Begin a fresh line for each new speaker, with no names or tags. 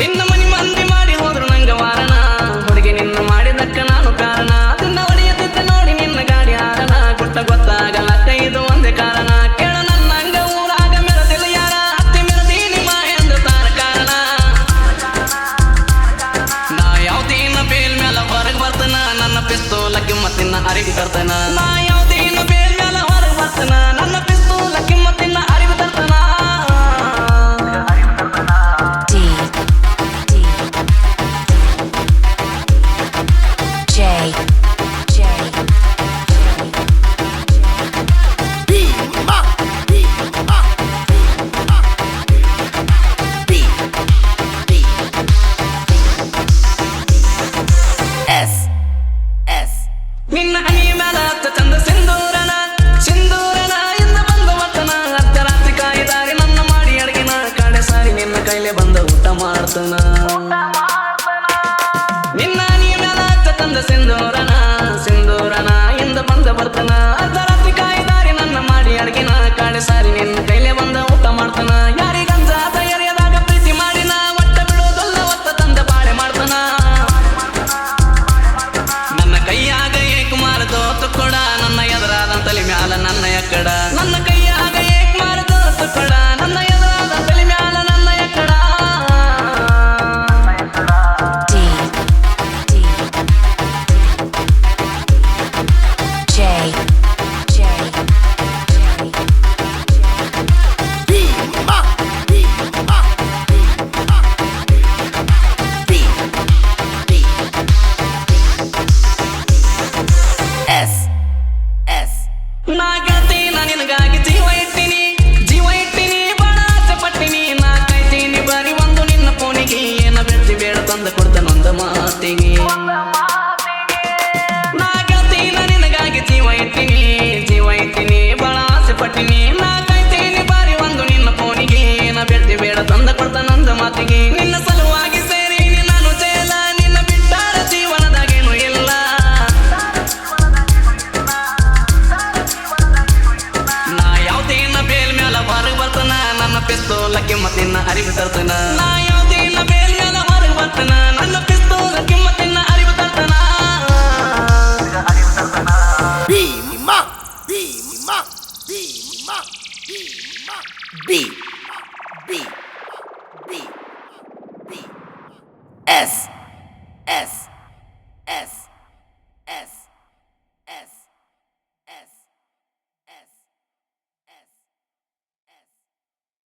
ನಿನ್ನ ಮನೆ ಮಂದಿ ಮಾಡಿ ಹೋದ್ರು ನಂಗ ವಾರಣ. ಹುಡುಗಿ ನಿನ್ನ ಮಾಡಿದಕ್ಕ ನಾನು ಕಾರಣ. ದಿನ ಹೊಡೆಯುತ್ತಿದ್ದೆ ನೋಡಿ ನಿನ್ನ ಗಾಡಿ ಹಾರಣ. ಗೊತ್ತ ಗೊತ್ತಾಗಲ್ಲ ಇದು ಒಂದೇ ಕಾರಣ. ಕೇಳ ನನ್ನ ಹಂಗ ಊರಾಗ ಮೆರದಿಲ್ಲ ಯಾರ? ಅತ್ತೆ ಮೆರದೀನಿ ಮಾ ಎಂದು ತಾರ ಕಾರಣ. ನಾ ಯಾವ್ದಿನ ಬೇಲ್ ಮ್ಯಾಲ ಹೊರಗ್ ಬರ್ತನ? ನನ್ನ ಪಿಸ್ತೂಲ ಕಿಮ್ಮತ್ತಿನ ಅರಿವು ತರ್ತನ. ನಿನ್ನ ಹನಿ ಮ್ಯಾಲ ಹತ್ತ ಚಂದ ಸಿಂಧೂರನ ಸಿಂಧೂರನ ಇಂದ ಬಂದ ವತನ ಅರ್ಧರಾತ್ರಿ ಕಾಯಿದಾರಿ ನನ್ನ ಮಾಡಿ ಅಡಗಿನ, ಕಡೆ ಸಾರಿ ನಿನ್ನ ಕೈಲೆ ಬಂದ ಊಟ ಮಾಡ್ತನ. ನಿನ್ನ ಹನಿ ಮ್ಯಾಲ ಹತ್ತ ಚಂದ ಸಿಂಧೂರನ ಸಿಂಧೂರನ ಇಂದ ಬಂದ ಬರ್ತನ ನನ್ನ ಪಟ್ಟಿನಿ ನಾ ಕಾಯ್ತೀನಿ ಬಾರಿ ಒಂದು ನಿನ್ನ ಫೋನಿಗೆ. ಏನ ಬೆಳ್ತಿ ಬೇಡ ತಂದ ನಂದ ಮಾತಿಗೆ. ನಿನ್ನ ಸಲುವಾಗಿ ಸೇರಿ ನಾನು ಜೇಲ ನಿನ್ನ ಬಿಟ್ಟಾರ ಜೀವನದಾಗೇನು ಇಲ್ಲ. ನಾ ಯಾವ್ದೇನ ಬೇಲ್ ಮ್ಯಾಲ ಬಾರಿ ಬರ್ತನ, ನನ್ನ ಪಿಸ್ತೂಲ ಕಿಮ್ಮತ್ತಿನ ಅರಿವು ತರ್ತನ. ನಾ ಯಾವ್ದೇನ ಬೇಲ್ ಮ್ಯಾಲ ಬಾರಿ ಬರ್ತನ, ನನ್ನ ಪಿಸ್ತೂಲ ಕಿಮ್ಮತ್ತಿನ ಅರಿವು ತರ್ತನ.